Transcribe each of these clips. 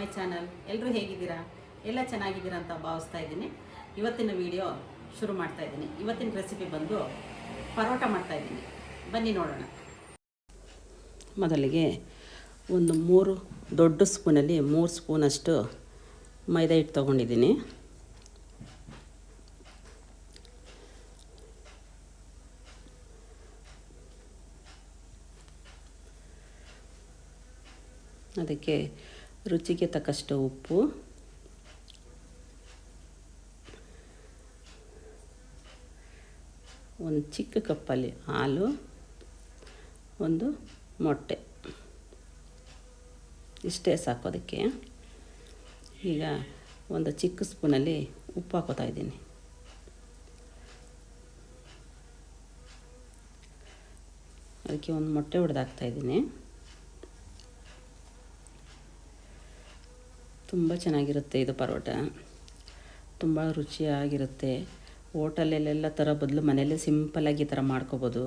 My channel ಎಲ್ಲರೂ ಹೇಗಿದ್ದೀರಾ? ಎಲ್ಲ ಚೆನ್ನಾಗಿದ್ದೀರಾ ಅಂತ ಭಾವಿಸ್ತಾ ಇದ್ದೀನಿ. ಇವತ್ತಿನ ವಿಡಿಯೋ ಶುರು ಮಾಡ್ತಾ ಇದ್ದೀನಿ. ಇವತ್ತಿನ ರೆಸಿಪಿ ಬಂದು ಪರೋಟ ಮಾಡ್ತಾ ಇದ್ದೀನಿ. ಬನ್ನಿ ನೋಡೋಣ. ಮೊದಲಿಗೆ ಒಂದು ಮೂರು ದೊಡ್ಡ ಸ್ಪೂನಲ್ಲಿ ಮೂರು ಸ್ಪೂನಷ್ಟು ಮೈದಾ ಹಿಟ್ಟು ತೊಗೊಂಡಿದ್ದೀನಿ. ಅದಕ್ಕೆ ರುಚಿಗೆ ತಕ್ಕಷ್ಟು ಉಪ್ಪು. ಒಂದು ಚಿಕ್ಕ ಕಪ್ಪಲ್ಲಿ ಹಾಲು, ಒಂದು ಮೊಟ್ಟೆ. ಇಷ್ಟೇ ಸಾಕು ಅದಕ್ಕೆ. ಈಗ ಒಂದು ಚಿಕ್ಕ ಸ್ಪೂನಲ್ಲಿ ಉಪ್ಪು ಹಾಕೋತಾ ಇದ್ದೀನಿ. ಅದಕ್ಕೆ ಒಂದು ಮೊಟ್ಟೆ ಹೊಡೆದಾಕ್ತಾ ತುಂಬ ಚೆನ್ನಾಗಿರುತ್ತೆ ಇದು ಪರೋಟ. ತುಂಬ ರುಚಿಯಾಗಿರುತ್ತೆ. ಓಟಲಲ್ಲೆಲ್ಲ ಥರ ಬದಲು ಮನೆಯಲ್ಲೇ ಸಿಂಪಲ್ಲಾಗಿ ಈ ಥರ ಮಾಡ್ಕೋಬೋದು.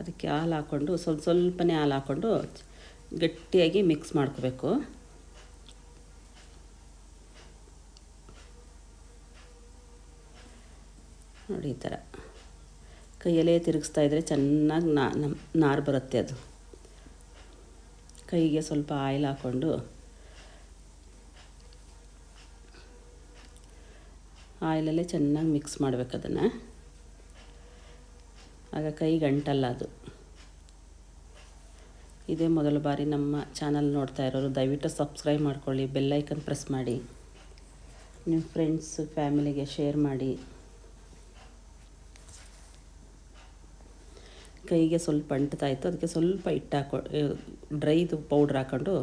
ಅದಕ್ಕೆ ಹಾಲು ಹಾಕ್ಕೊಂಡು ಸ್ವಲ್ಪ ಸ್ವಲ್ಪನೇ ಹಾಲು ಹಾಕ್ಕೊಂಡು ಗಟ್ಟಿಯಾಗಿ ಮಿಕ್ಸ್ ಮಾಡ್ಕೋಬೇಕು. ನೋಡಿ ಈ ಥರ. ಕೈಯಲ್ಲೇ ತಿರುಗಿಸ್ತಾ ಇದ್ದರೆ ಚೆನ್ನಾಗಿ ನಾರು ಬರುತ್ತೆ ಅದು. ಕೈಗೆ ಸ್ವಲ್ಪ ಆಯಿಲ್ ಹಾಕ್ಕೊಂಡು ಆಯಿಲಲ್ಲೇ ಚೆನ್ನಾಗಿ ಮಿಕ್ಸ್ ಮಾಡಬೇಕು ಅದನ್ನು. ಆಗ ಕೈ ಗಂಟಲ್ಲ ಅದು. ಇದೇ ಮೊದಲ ಬಾರಿ ನಮ್ಮ ಚಾನಲ್ ನೋಡ್ತಾ ಇರೋರು, ದಯವಿಟ್ಟು ಸಬ್ಸ್ಕ್ರೈಬ್ ಮಾಡ್ಕೊಳ್ಳಿ ಬೆಲ್ಲೈಕನ್ ಪ್ರೆಸ್ ಮಾಡಿ. ನಿಮ್ಮ ಫ್ರೆಂಡ್ಸ್, ಫ್ಯಾಮಿಲಿಗೆ ಶೇರ್ ಮಾಡಿ. ಕೈಗೆ ಸ್ವಲ್ಪ ಅಂಟ್ತಾ ಇತ್ತು. ಅದಕ್ಕೆ ಸ್ವಲ್ಪ ಹಿಟ್ಟು ಹಾಕೊ ಡ್ರೈದು ಪೌಡ್ರ್ ಹಾಕ್ಕೊಂಡು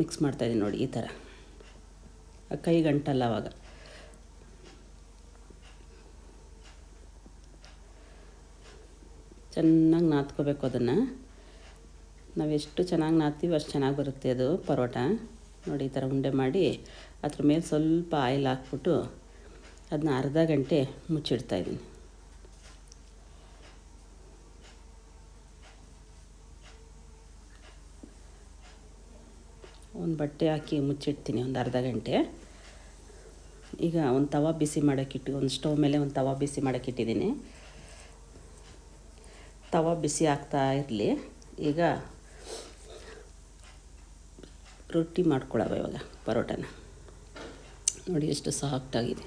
ಮಿಕ್ಸ್ ಮಾಡ್ತಾಯಿದ್ದೀನಿ ನೋಡಿ ಈ ಥರ. ಕೈಗೆ ಅಂಟಲ್ಲ ಅವಾಗ. ಚೆನ್ನಾಗಿ ನಾದ್ಕೋಬೇಕು ಅದನ್ನು. ನಾವು ಎಷ್ಟು ಚೆನ್ನಾಗಿ ನಾದ್ತೀವಿ ಅಷ್ಟು ಚೆನ್ನಾಗಿ ಬರುತ್ತೆ ಅದು ಪರೋಟ. ನೋಡಿ ಈ ಥರ ಉಂಡೆ ಮಾಡಿ ಅದ್ರ ಮೇಲೆ ಸ್ವಲ್ಪ ಆಯಿಲ್ ಹಾಕ್ಬಿಟ್ಟು ಅದನ್ನ ಅರ್ಧ ಗಂಟೆ ಮುಚ್ಚಿಡ್ತಾಯಿದ್ದೀನಿ ಒಂದು ಬಟ್ಟೆ ಹಾಕಿ ಮುಚ್ಚಿಡ್ತೀನಿ ಒಂದು ಅರ್ಧ ಗಂಟೆ. ಈಗ ಒಂದು ತವಾ ಬಿಸಿ ಮಾಡೋಕ್ಕಿಟ್ಟು ಒಂದು ಸ್ಟವ್ ಮೇಲೆ ಒಂದು ತವಾ ಬಿಸಿ ಮಾಡೋಕ್ಕಿಟ್ಟಿದ್ದೀನಿ ತವಾ ಬಿಸಿ ಆಗ್ತಾ ಇರಲಿ. ಈಗ ರೊಟ್ಟಿ ಮಾಡ್ಕೊಳವ ಇವಾಗ ಪರೋಟನ. ನೋಡಿ ಎಷ್ಟು ಸಾಫ್ಟಾಗಿದೆ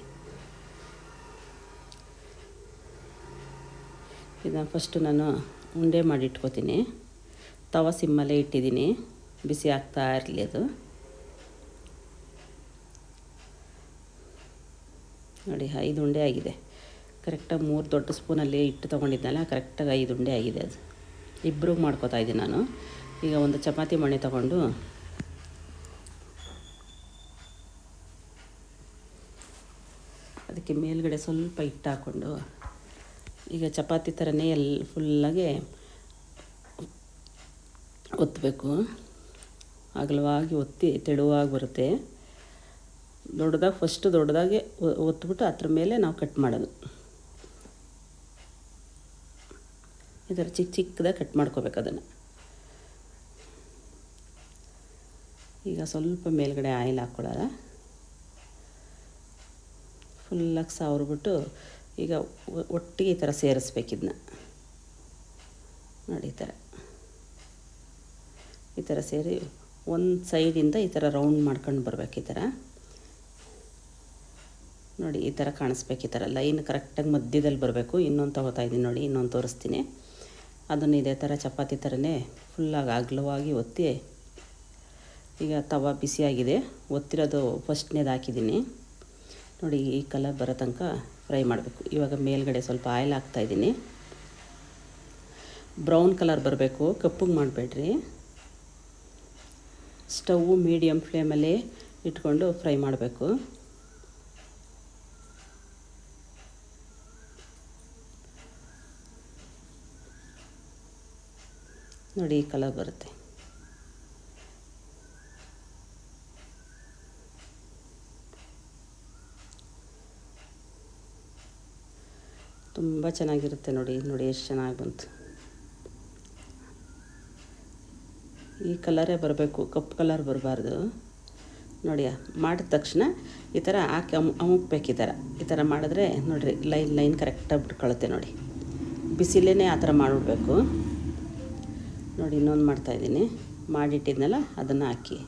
ಇದನ್ನು ಫಸ್ಟು ನಾನು ಉಂಡೆ ಮಾಡಿ ಇಟ್ಕೋತೀನಿ. ತವಾ ಸಿಮ್ಮಲ್ಲೇ ಇಟ್ಟಿದ್ದೀನಿ. ಬಿಸಿ ಆಗ್ತಾ ಇರಲಿ ಅದು. ನೋಡಿ, ಐದು ಉಂಡೆ ಆಗಿದೆ. ಕರೆಕ್ಟಾಗಿ ಮೂರು ದೊಡ್ಡ ಸ್ಪೂನಲ್ಲಿ ಇಟ್ಟು ತೊಗೊಂಡಿದ್ದಲ್ಲ ಕರೆಕ್ಟಾಗಿ ಐದು ಉಂಡೆ ಆಗಿದೆ ಅದು. ಇಬ್ಬರು ಮಾಡ್ಕೋತಾ ಇದ್ದೀನಿ ನಾನು. ಈಗ ಒಂದು ಚಪಾತಿ ಮಣೆ ತಗೊಂಡು ಅದಕ್ಕೆ ಮೇಲ್ಗಡೆ ಸ್ವಲ್ಪ ಹಿಟ್ಟು ಹಾಕ್ಕೊಂಡು, ಈಗ ಚಪಾತಿ ಥರನೇ ಎಲ್ಲ ಫುಲ್ಲಾಗೆ ಒತ್ತಬೇಕು ಅಗಲವಾಗಿ ಒತ್ತಿ ತೆಳುವಾಗಿ ಬರುತ್ತೆ. ದೊಡ್ಡದಾಗಿ ಫಸ್ಟ್ ದೊಡ್ಡದಾಗಿ ಒತ್ಬಿಟ್ಟು ಅದ್ರ ಮೇಲೆ ನಾವು ಕಟ್ ಮಾಡೋದು. ಈ ಥರ ಚಿಕ್ಕ ಚಿಕ್ಕದಾಗಿ ಕಟ್ ಮಾಡ್ಕೋಬೇಕು ಅದನ್ನು. ಈಗ ಸ್ವಲ್ಪ ಮೇಲ್ಗಡೆ ಆಯಿಲ್ ಹಾಕ್ಕೊಳ್ಳೋಲ್ಲ ಫುಲ್ಲಾಗಿ ಸಾವಿರ್ಬಿಟ್ಟು ಈಗ ಒಟ್ಟಿಗೆ ಈ ಥರ ಸೇರಿಸ್ಬೇಕಿದ್ನ ನೋಡಿ ಈ ಥರ ಈ ಥರ ಸೇರಿ ಒಂದು ಸೈಡಿಂದ ಈ ಥರ ರೌಂಡ್ ಮಾಡ್ಕೊಂಡು ಬರ್ಬೇಕು ಈ ಥರ ನೋಡಿ, ಈ ಥರ ಕಾಣಿಸ್ಬೇಕು ಈ ಥರ ಲೈನ್ ಕರೆಕ್ಟಾಗಿ ಮಧ್ಯದಲ್ಲಿ ಬರಬೇಕು. ಇನ್ನೊಂದು ತಗೋತಾ ಇದ್ದೀನಿ ನೋಡಿ, ಇನ್ನೊಂದು ತೋರಿಸ್ತೀನಿ. ಅದನ್ನು ಇದೇ ಥರ ಚಪಾತಿ ಥರನೇ ಫುಲ್ಲಾಗಿ ಅಗಲವಾಗಿ ಒತ್ತಿ, ಈಗ ತವ ಬಿಸಿಯಾಗಿದೆ ಒತ್ತಿರೋದು ಫಸ್ಟ್ನೇದು ಹಾಕಿದ್ದೀನಿ. ನೋಡಿ, ಈ ಕಲರ್ ಬರೋ ತನಕ ಫ್ರೈ ಮಾಡಬೇಕು. ಇವಾಗ ಮೇಲ್ಗಡೆ ಸ್ವಲ್ಪ ಆಯಿಲ್ ಹಾಕ್ತಾಯಿದ್ದೀನಿ ಬ್ರೌನ್ ಕಲರ್ ಬರಬೇಕು. ಕಪ್ಪಗೆ ಮಾಡಬೇಡ್ರಿ. ಸ್ಟವ್ವು ಮೀಡಿಯಮ್ ಫ್ಲೇಮಲ್ಲಿ ಇಟ್ಕೊಂಡು ಫ್ರೈ ಮಾಡಬೇಕು. ನೋಡಿ ಈ ಕಲರ್ ಬರುತ್ತೆ. ತುಂಬ ಚೆನ್ನಾಗಿರುತ್ತೆ ನೋಡಿ ನೋಡಿ ಎಷ್ಟು ಚೆನ್ನಾಗಿ ಬಂತು. ಈ ಕಲರೇ ಬರಬೇಕು ಕಪ್ಪು ಕಲರ್ ಬರಬಾರ್ದು. ನೋಡಿ ಮಾಡಿದ ತಕ್ಷಣ ಈ ಥರ ಹಾಕಿ ಅಮ್ ಅಮುಕ್ಬೇಕು ಈ ಥರ ಈ ಥರ ಮಾಡಿದ್ರೆ ನೋಡಿರಿ, ಲೈನ್ ಲೈನ್ ಕರೆಕ್ಟಾಗಿ ಬಿಟ್ಕೊಳುತ್ತೆ ನೋಡಿ. ಬಿಸಿಲೇ ಆ ಥರ ಮಾಡಿಬಿಡ್ಬೇಕು. ನೋಡಿ, ಇನ್ನೊಂದು ಮಾಡ್ತಾಯಿದ್ದೀನಿ ಮಾಡಿಟ್ಟಿದ್ನಲ್ಲ, ಅದನ್ನು ಹಾಕಿ.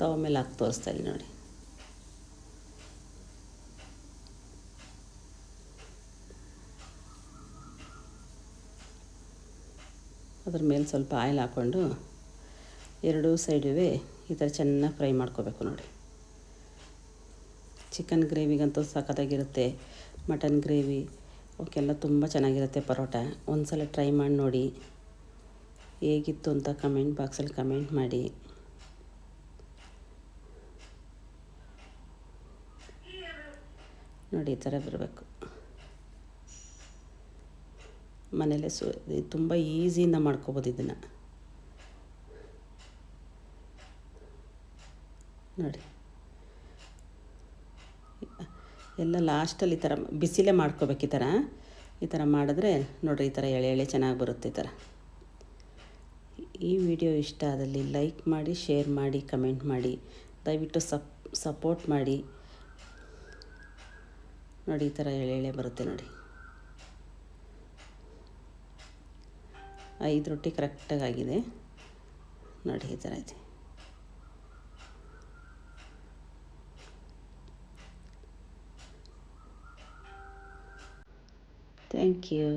ತವ ಮೇಲೆ ಹಾಕಿ ತೋರಿಸ್ತಾಯಿದ್ದೀನಿ ನೋಡಿ. ಅದ್ರ ಮೇಲೆ ಸ್ವಲ್ಪ ಆಯಿಲ್ ಹಾಕ್ಕೊಂಡು ಎರಡೂ ಸೈಡುವೆ ಈ ಥರ ಚೆನ್ನಾಗಿ ಫ್ರೈ ಮಾಡ್ಕೋಬೇಕು ನೋಡಿ. ಚಿಕನ್ ಗ್ರೇವಿಗಂತೂ ಸಖತ್ತಾಗಿರುತ್ತೆ, ಮಟನ್ ಗ್ರೇವಿ ಅವಕ್ಕೆಲ್ಲ ತುಂಬ ಚೆನ್ನಾಗಿರುತ್ತೆ ಪರೋಟ. ಒಂದು ಸಲ ಟ್ರೈ ಮಾಡಿ ನೋಡಿ. ಹೇಗಿತ್ತು ಅಂತ ಕಮೆಂಟ್ ಬಾಕ್ಸಲ್ಲಿ ಕಮೆಂಟ್ ಮಾಡಿ. ನೋಡಿ, ಈ ಥರ ಬರಬೇಕು ಮನೇಲೆ ಸು ತುಂಬ ಈಸಿಯಿಂದ ಮಾಡ್ಕೋಬೋದು ಇದನ್ನು. ನೋಡಿ. ಎಲ್ಲ ಲಾಸ್ಟಲ್ಲಿ ಈ ಥರ ಬಿಸಿಲೇ ಮಾಡ್ಕೋಬೇಕು ಈ ಥರ. ಈ ಥರ ಮಾಡಿದ್ರೆ ನೋಡಿರಿ ಈ ಥರ ಎಳೆ ಎಳೆ ಚೆನ್ನಾಗಿ ಬರುತ್ತೆ ಈ ಥರ. ಈ ವಿಡಿಯೋ ಇಷ್ಟ ಆದಲ್ಲಿ ಲೈಕ್ ಮಾಡಿ, ಶೇರ್ ಮಾಡಿ, ಕಮೆಂಟ್ ಮಾಡಿ, ದಯವಿಟ್ಟು ಸಪ್, ಸಪೋರ್ಟ್ ಮಾಡಿ. ನೋಡಿ ಈ ಥರ ಎಳೆ ಎಳೆ ಬರುತ್ತೆ ನೋಡಿ. ಐದು ರೊಟ್ಟಿ ಕರೆಕ್ಟಾಗಿ ಆಗಿದೆ ನೋಡಿ ಈ ಥರ ಇದೆ. Thank you